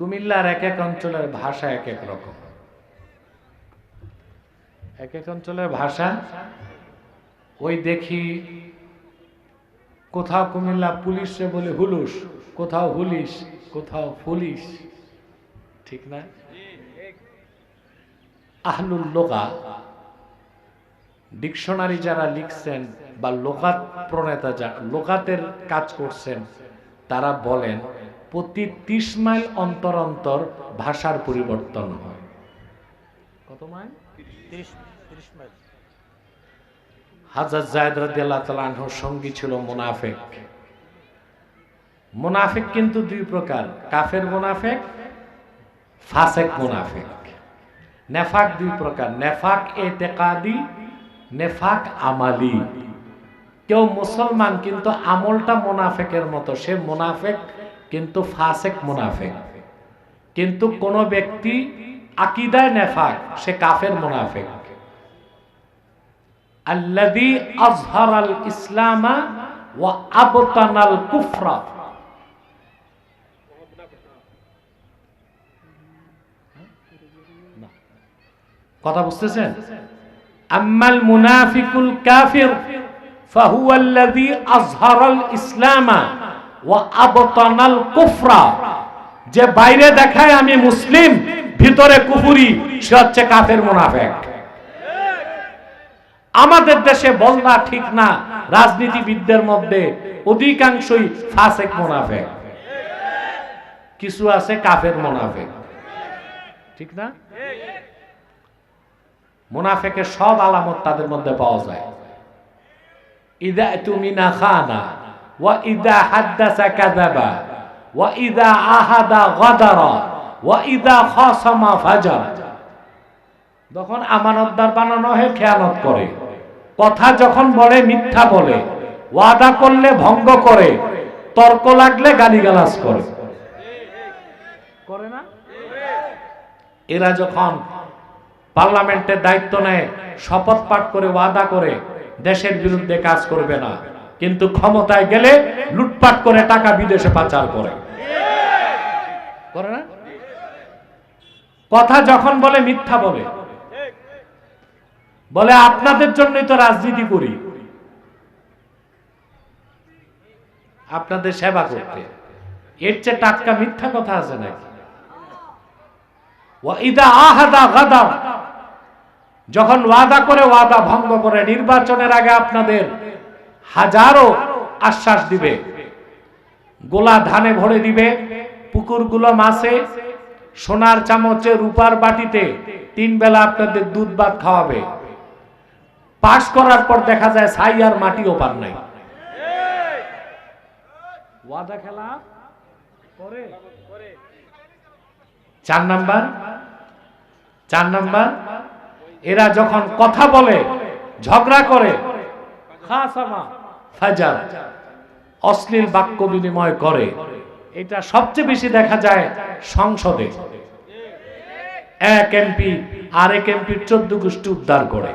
কুমিল্লার এক এক অঞ্চলের ভাষা এক এক রকম। এক এক অঞ্চলের ভাষা, ওই দেখি কোথাও কুমিল্লা পুলিশে বলে হুলুস, কোথাও হুলিশ, কোথাও পুলিশ ঠিক না? আহলুল লোকা ডিকশনারি যারা লিখছেন বা লোকাত প্রণেতা যা, লোকাতের কাজ করছেন, তারা বলেন প্রতি ত্রিশ মাইল অন্তর অন্তর ভাষার পরিবর্তন হয়। কত মাইল? হাজার জায়দ রাদিয়াল্লাহু তাআলা সঙ্গী ছিল মুনাফিক। মুনাফিক কিন্তু দুই প্রকার কাফের মুনাফিক ফাসেক মুনাফিক। নেফাক দুই প্রকার নেফাক এতেকাদি নেফাক আমালি। কেউ মুসলমান কিন্তু আমলটা মোনাফেকের মতো সে মুনাফেক কিন্তু ফাসেক মুনাফেক। কিন্তু কোন ব্যক্তি আকিদায় নেফাক, সে কাফের মুনাফেক। আল্লাযী আযহারাল ইসলামা ওয়া আবতানাল কুফরা। কথা বুঝতেছেন? আম্মাল মুনাফিকুল কাফির ফাহুয়া আল্লাযী আযহারাল ইসলামা আবতানাল কুফরা। যে বাইরে দেখায় আমি মুসলিম, ভিতরে কুফরি, সে হচ্ছে কাফের মুনাফিক। আমাদের দেশে বলনা ঠিক না, রাজনীতিবিদদের মধ্যে অধিকাংশই ফাসেক মুনাফিক। কিছু আছে কাফের মুনাফিক। ঠিক না? মুনাফেকের সব আলামত তাদের মধ্যে পাওয়া যায়। ইদা তুমিনা খানা। ওয়া ইদা হাদ্দাসা কাযাবা, ওয়া ইদা আহাদা গাদারা, ওয়া ইদা খাসামা ফাজার। যখন আমানতদার বানানো হয়, খেয়ানত করে। কথা যখন বলে, মিথ্যা বলে। ওয়াদা করলে ভঙ্গ করে। তর্ক লাগলে গালিগালাজ করে। করে না? এরা যখন পার্লামেন্টের দায়িত্ব নেয়, শপথ পাঠ করে, ওয়াদা করে, দেশের বিরুদ্ধে কাজ করবে না। কিন্তু ক্ষমতায় গেলে লুটপাট করে টাকা বিদেশে পাচার করে। না? কথা যখন বলে, মিথ্যা বলে। বলে, আপনাদের জন্যই তো রাজনীতি করি। আপনাদের সেবা করতে। এর চেয়ে টাটকা মিথ্যা কথা আছে নাকি? যখন ওয়াদা করে, ওয়াদা ভঙ্গ করে, নির্বাচনের আগে আপনাদের হাজারো আশ্বাস দিবে। গোলা ধানে ভরে দিবে। পুকুরগুলো মাছে। সোনার চামচে রূপার বাটিতে তিন বেলা আপনাদের দুধ ভাত খাওয়াবে। পাশ করার পর দেখা যায় ছাই আর মাটিও পার নাই। চার নাম্বার? চার নাম্বার? এরা যখন কথা বলে, ঝগড়া করে খাসামা ফাজার অশ্লীল বাক্য বিনিময় করে। এটা সবচেয়ে বেশি দেখা যায় সংসদে। এক এমপি, আরেক এমপির চোদ্দ গোষ্ঠী উদ্ধার করে।